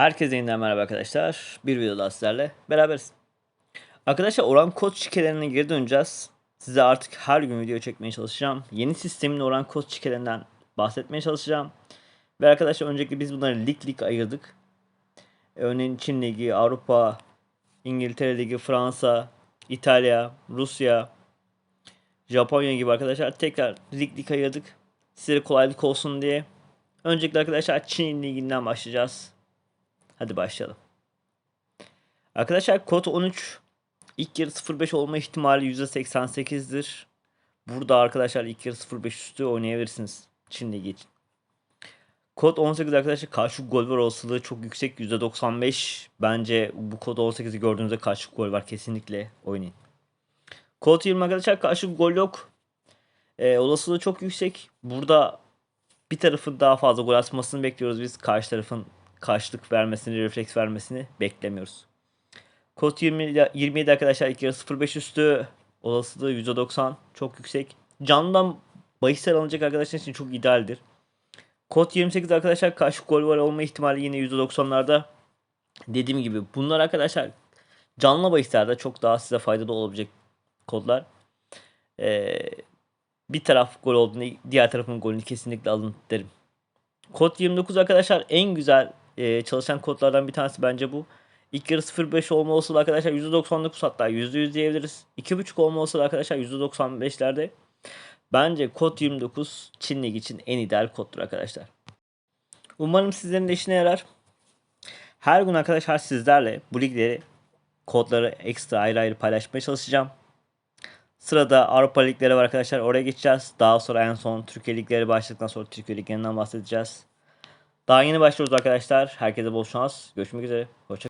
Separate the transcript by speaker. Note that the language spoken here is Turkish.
Speaker 1: Herkese yeniden merhaba arkadaşlar. Bir videoda sizlerle beraberiz. Arkadaşlar oran kod şikelerine geri döneceğiz. Size artık her gün video çekmeye çalışacağım. Yeni sistemin oran kod şikelerinden bahsetmeye çalışacağım. Ve arkadaşlar öncelikle biz bunları lig lig ayırdık. Örneğin Çin Ligi, Avrupa, İngiltere Ligi, Fransa, İtalya, Rusya, Japonya gibi arkadaşlar tekrar lig lig ayırdık. Size kolaylık olsun diye. Öncelikle arkadaşlar Çin Ligi'nden başlayacağız. Hadi başlayalım. Arkadaşlar kod 13 ilk yarı 05 olma ihtimali %88'dir. Burada arkadaşlar ilk yarı 05 üstü oynayabilirsiniz Çin Ligi için. Kod 18 arkadaşlar karşı gol var olasılığı çok yüksek %95. Bence bu kod 18'i gördüğünüzde karşı gol var kesinlikle oynayın. Kod 20 arkadaşlar karşı gol yok. Ee, olasılığı çok yüksek. Burada bir tarafın daha fazla gol atmasını bekliyoruz biz. Karşı tarafın karşılık vermesini, refleks vermesini beklemiyoruz. 20, 27 arkadaşlar ilk yarı 05 üstü olasılığı %90 çok yüksek. Candan bahisler alınacak arkadaşlar için çok idealdir. Kod 28 arkadaşlar karşı gol var olma ihtimali yine %90'larda. Dediğim gibi bunlar arkadaşlar canlı bahislerde çok daha size faydalı olabilecek kodlar. Ee, bir taraf gol olduğunda diğer tarafın golünü kesinlikle alın derim. Kod 29 arkadaşlar en güzel e, çalışan kodlardan bir tanesi bence bu. İlk yarı 0.5 olma olasılığı arkadaşlar %99 hatta %100 diyebiliriz. 2.5 olma olasılığı arkadaşlar %95'lerde. Bence kod 29 Çin Ligi için en ideal koddur arkadaşlar. Umarım sizlerin de işine yarar. Her gün arkadaşlar sizlerle bu ligleri kodları ekstra ayrı ayrı paylaşmaya çalışacağım. Sırada Avrupa ligleri var arkadaşlar. Oraya geçeceğiz. Daha sonra en son Türkiye ligleri başladıktan sonra Türkiye liglerinden bahsedeceğiz. Daha yeni başlıyoruz arkadaşlar. Herkese bol şans. Görüşmek üzere. Hoşça